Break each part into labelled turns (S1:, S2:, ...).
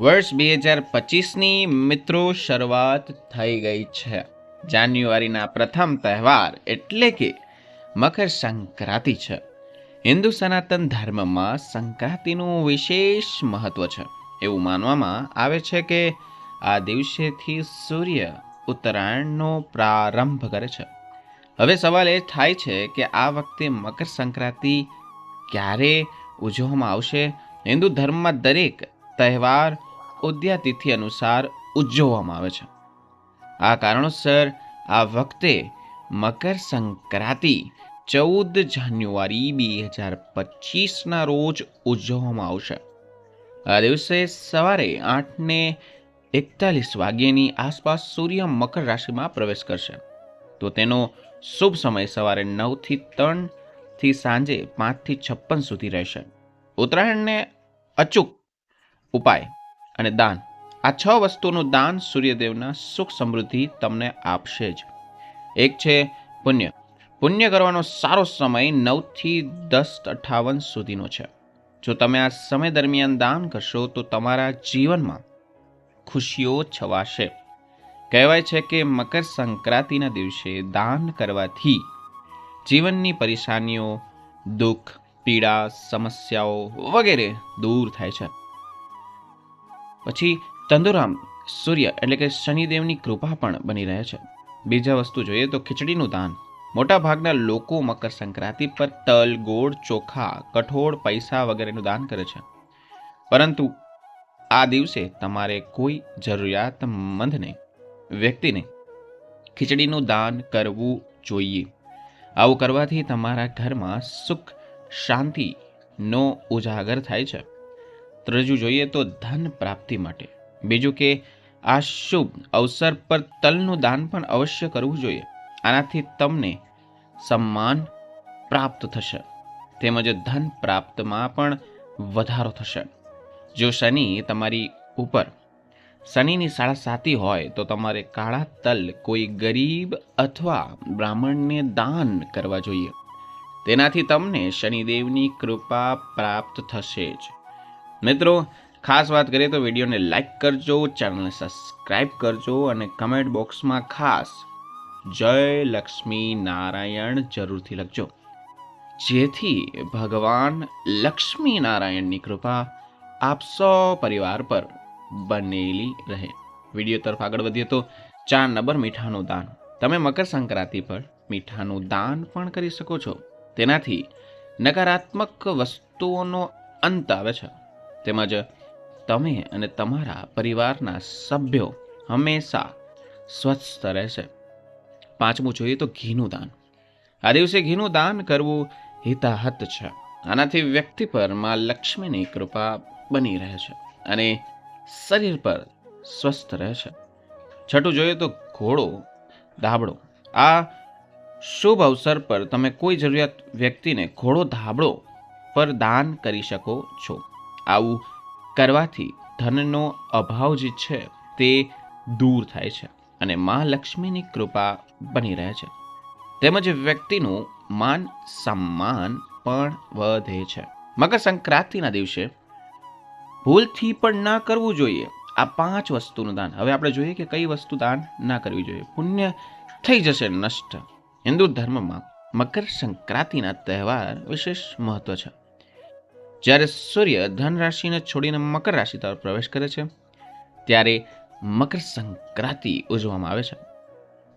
S1: વર્ષ બે હજાર પચીસની મિત્રો શરૂઆત થઈ ગઈ છે. જાન્યુઆરીના પ્રથમ તહેવાર એટલે કે મકર સંક્રાંતિ છે. હિન્દુ સનાતન ધર્મમાં સંક્રાંતિનું વિશેષ મહત્વ છે. એવું માનવામાં આવે છે કે આ દિવસેથી સૂર્ય ઉત્તરાયણનો પ્રારંભ કરે છે. હવે સવાલ એ થાય છે કે આ વખતે મકર સંક્રાંતિ ક્યારે ઉજવવામાં આવશે? હિન્દુ ધર્મમાં દરેક તહેવાર ઉદ્યાતિથિ અનુસાર ઉજવવામાં આવે છે. આ કારણોસર આ વખતે મકર સંક્રાંતિ ચૌદ જાન્યુઆરી બે હજાર પચીસના રોજ ઉજવવામાં આવશે. આ દિવસે સવારે આઠને એકતાલીસ વાગ્યેની આસપાસ સૂર્ય મકર રાશિમાં પ્રવેશ કરશે. તો તેનો શુભ સમય સવારે નવથી ત્રણથી સાંજે પાંચથી છપ્પન સુધી રહેશે. ઉત્તરાયણને અચૂક ઉપાય અને દાન. આ છ વસ્તુનું દાન સૂર્યદેવના સુખ સમૃદ્ધિ તમને આપશે જ. એક છે પુણ્ય. પુણ્ય કરવાનો સારો સમય નવથી દસ અઠાવન સુધીનો છે. જો તમે આ સમય દરમિયાન દાન કરશો તો તમારા જીવનમાં ખુશીઓ છવાશે. કહેવાય છે કે મકર સંક્રાંતિના દિવસે દાન કરવાથી જીવનની પરેશાનીઓ, દુઃખ, પીડા, સમસ્યાઓ વગેરે દૂર થાય છે. પછી તંદુરામ, સૂર્ય એટલે કે શનિદેવની કૃપા પણ બની રહે છે. બીજા વસ્તુ જોઈએ તો ખીચડીનું દાન. મોટા ભાગના લોકો મકર સંક્રાંતિ પર તલ, ગોળ, ચોખા, કઠોળ, પૈસા વગેરેનું દાન કરે છે. પરંતુ આ દિવસે તમારે કોઈ જરૂરિયાતમંદને વ્યક્તિને ખીચડીનું દાન કરવું જોઈએ. આવું કરવાથી તમારા ઘરમાં સુખ, શાંતિનો ઉજાગર થાય છે. ત્રીજું જોઈએ તો ધન પ્રાપ્તિ માટે. બીજું કે આ શુભ અવસર પર તલનું દાન પણ અવશ્ય કરવું જોઈએ. આનાથી તમને સન્માન પ્રાપ્ત થશે. તેમજ ધન પ્રાપ્તમાં પણ વધારો થશે. જો શનિ તમારી ઉપર શનિની સાડા સાતી હોય તો તમારે કાળા તલ કોઈ ગરીબ અથવા બ્રાહ્મણને દાન કરવા જોઈએ. તેનાથી તમને શનિદેવની કૃપા પ્રાપ્ત થશે જ. મિત્રો, ખાસ વાત કરીએ તો વિડીયોને લાઈક કરજો ચેનલને સબસ્ક્રાઈબ કરજો અને કમેન્ટ બોક્સમાં ખાસ જય લક્ષ્મી નારાયણ જરૂરથી લખજો. જેથી ભગવાન લક્ષ્મી નારાયણની કૃપા આપ સૌ પરિવાર પર બનેલી રહે. વીડિયો તરફ આગળ વધીએ તો ચાર નંબર મીઠાનું દાન. તમે મકર સંક્રાંતિ પર મીઠાનું દાન પણ કરી શકો છો. તેનાથી નકારાત્મક વસ્તુઓનો અંત આવે છે. તેમજ તમે અને તમારા પરિવારના સભ્યો હંમેશા સ્વસ્થ રહેશે. પાંચમું જોઈએ તો ઘીનું દાન. આ દિવસે ઘીનું દાન કરવું હિતાહત છે. આનાથી વ્યક્તિ પરમાં લક્ષ્મીની કૃપા બની રહે છે અને શરીર પર સ્વસ્થ રહે છે. છઠ્ઠું જોઈએ તો ઘોડો, ધાબળો. આ શુભ અવસર પર તમે કોઈ જરૂરિયાત વ્યક્તિને ઘોડો, ધાબળો પર દાન કરી શકો છો. આવું કરવાથી ધનનો અભાવ જે છે તે દૂર થાય છે અને મા લક્ષ્મીની કૃપા બની રહે છે. તેમજ વ્યક્તિનું માન સન્માન પણ વધે છે. મકર સંક્રાંતિના દિવસે ભૂલથી પણ ના કરવું જોઈએ. આ પાંચ વસ્તુનું દાન. હવે આપણે જોઈએ કે કઈ વસ્તુ દાન ના કરવી જોઈએ. પુણ્ય થઈ જશે, નષ્ટ. હિન્દુ ધર્મમાં મકર સંક્રાંતિના તહેવાર વિશેષ મહત્વ છે. જ્યારે સૂર્ય ધન રાશિને છોડીને મકર રાશિ તરફ પ્રવેશ કરે છે, ત્યારે મકર સંક્રાંતિ ઉજવવામાં આવે છે.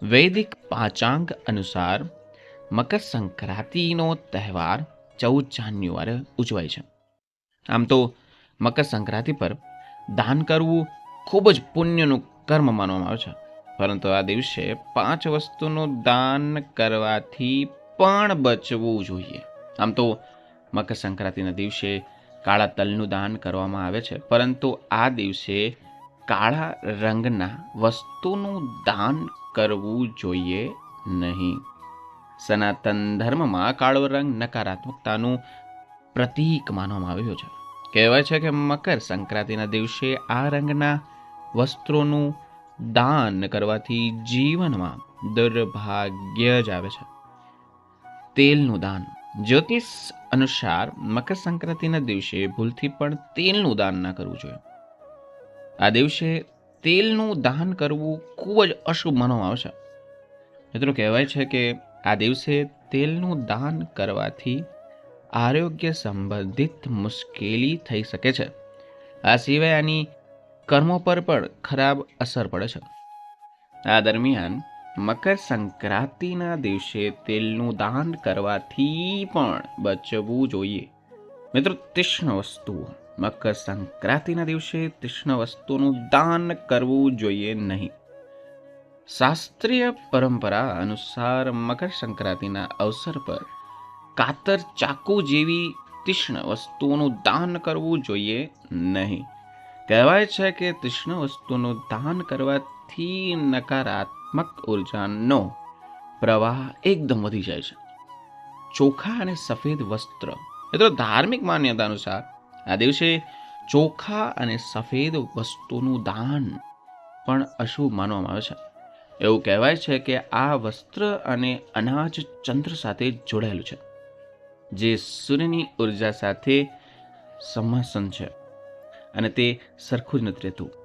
S1: વૈદિક પાંચાંગ અનુસાર મકર સંક્રાંતિનો તહેવાર ચૌદ જાન્યુઆરી ઉજવાય છે. આમ તો મકર સંક્રાંતિ પર દાન કરવું ખૂબ જ પુણ્યનું કર્મ માનવામાં આવે છે. પરંતુ આ દિવસે પાંચ વસ્તુનું દાન કરવાથી પણ બચવું જોઈએ. આમ તો મકર સંક્રાંતિના દિવસે કાળા તલનું દાન કરવામાં આવે છે. પરંતુ આ દિવસે કાળા રંગના વસ્તુનું દાન કરવું જોઈએ નહીં. સનાતન ધર્મમાં કાળો રંગ નકારાત્મકતાનું પ્રતીક માનવામાં આવ્યું છે. કહેવાય છે કે મકર સંક્રાંતિના દિવસે આ રંગના વસ્ત્રોનું દાન કરવાથી જીવનમાં દુર્ભાગ્ય જ આવે છે. તેલનું દાન જ્યોતિષ અનુસાર મકર સંક્રાંતિના દિવસે ભૂલથી પણ તેલનું દાન ના કરવું જોઈએ. આ દિવસે તેલનું દાન કરવું ખૂબ જ અશુભ માનવામાં આવે છે. મિત્રો, કહેવાય છે કે આ દિવસે તેલનું દાન કરવાથી આરોગ્ય સંબંધિત મુશ્કેલી થઈ શકે છે. આ સિવાય આની કર્મો પર પણ ખરાબ અસર પડે છે. આ દરમિયાન મકર સંક્રાંતિના દિવસે તેલનું દાન કરવાથી પણ બચવું જોઈએ. મિત્રો, તીક્ષ્ણ વસ્તુઓ. મકર સંક્રાંતિના દિવસે તીક્ષ્ણ વસ્તુનું દાન કરવું જોઈએ નહીં. શાસ્ત્રીય પરંપરા અનુસાર મકર સંક્રાંતિના અવસર પર કાતર ચાકુ જેવી તીક્ષ્ણ વસ્તુઓનું દાન કરવું જોઈએ નહીં. કહેવાય છે કે તીક્ષ્ણ વસ્તુનું દાન કરવાથી નકારાત્મક ઉર્જાનો પ્રવાહ એકદમ વધી જાય છે. ચોખા અને સફેદ વસ્ત્ર. તો ધાર્મિક માન્યતા અનુસાર આ દિવસે ચોખા અને સફેદ વસ્તુનું દાન પણ અશુભ માનવામાં આવે છે. એવું કહેવાય છે કે આ વસ્ત્ર અને અનાજ ચંદ્ર સાથે જોડાયેલું છે, જે સૂર્યની ઊર્જા સાથે સમાસન છે અને તે સરખું જ નથી રહેતું.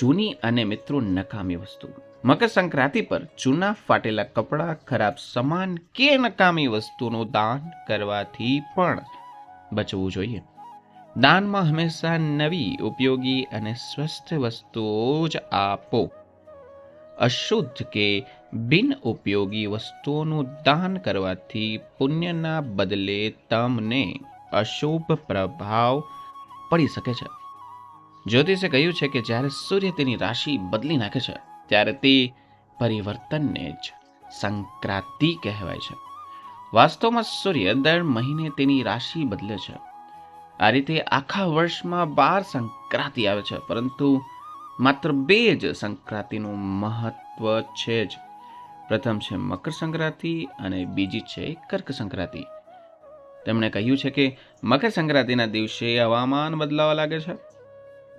S1: જૂની અને મિત્રો નકામી વસ્તુ. મકર સંક્રાંતિ પર જૂના ફાટેલા કપડાં ખરાબ સામાન કે નકામી વસ્તુનું દાન કરવાથી પણ બચવું જોઈએ. દાનમાં હંમેશા નવી, ઉપયોગી અને સ્વસ્થ વસ્તુઓ જ આપો. અશુદ્ધ કે બિન ઉપયોગી વસ્તુઓનું દાન કરવાથી પુણ્યના બદલે તમને અશુભ પ્રભાવ પડી શકે છે. જ્યોતિષે કહ્યું છે કે જ્યારે સૂર્ય તેની રાશિ બદલી નાખે છે, ત્યારે તે પરિવર્તનને જ સંક્રાંતિ કહેવાય છે. વાસ્તવમાં સૂર્ય દર મહિને તેની રાશિ બદલે છે. આ રીતે આખા વર્ષમાં બાર સંક્રાંતિ આવે છે, પરંતુ માત્ર બે જ સંક્રાંતિનું મહત્વ છે જ. પ્રથમ છે મકર સંક્રાંતિ અને બીજી છે કર્ક સંક્રાંતિ. તેમણે કહ્યું છે કે મકર સંક્રાંતિના દિવસે હવામાન બદલાવા લાગે છે.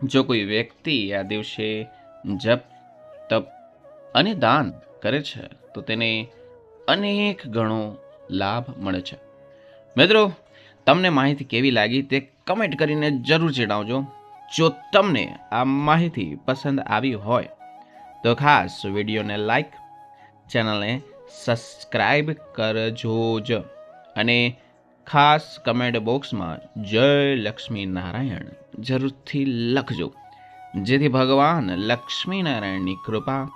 S1: જો કોઈ વ્યક્તિ આ દિવસે જપ, તપ અને દાન કરે છે, તો તેને અનેક ગણો લાભ મળે છે. મિત્રો, તમને માહિતી કેવી લાગી તે કમેન્ટ કરીને જરૂર જણાવજો. જો તમને આ માહિતી પસંદ આવી હોય, તો ખાસ વિડીયોને લાઈક, ચેનલને સબસ્ક્રાઈબ કરજો જ અને ખાસ કમેન્ટ બોક્સમાં જય લક્ષ્મી નારાયણ જરૂરથી લખજો. જેથી ભગવાન લક્ષ્મી નારાયણની કૃપા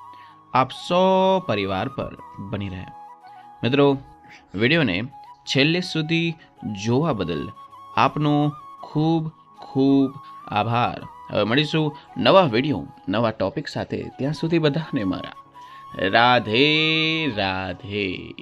S1: આપ સૌ પરિવાર પર બની રહે. મિત્રો, વિડીયોને છેલ્લે સુધી જોવા બદલ આપનો ખૂબ ખૂબ આભાર. હવે મળીશું નવા વીડિયો, નવા ટોપિક સાથે. ત્યાં સુધી બધાને મારા. રાધે રાધે.